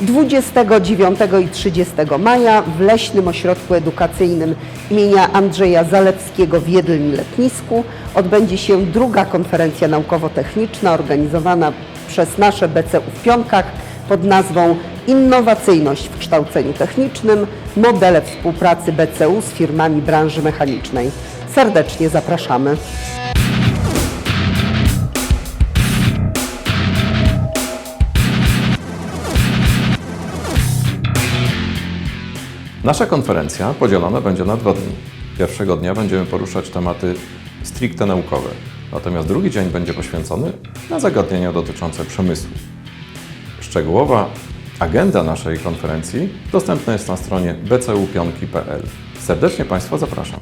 29 i 30 maja w Leśnym Ośrodku Edukacyjnym imienia Andrzeja Zalewskiego w Jedlin-Letnisku odbędzie się druga konferencja naukowo-techniczna organizowana przez nasze BCU w Pionkach pod nazwą Innowacyjność w kształceniu technicznym – modele współpracy BCU z firmami branży mechanicznej. Serdecznie zapraszamy. Nasza konferencja podzielona będzie na dwa dni. Pierwszego dnia będziemy poruszać tematy stricte naukowe, natomiast drugi dzień będzie poświęcony na zagadnienia dotyczące przemysłu. Szczegółowa agenda naszej konferencji dostępna jest na stronie bcupionki.pl. Serdecznie Państwa zapraszam.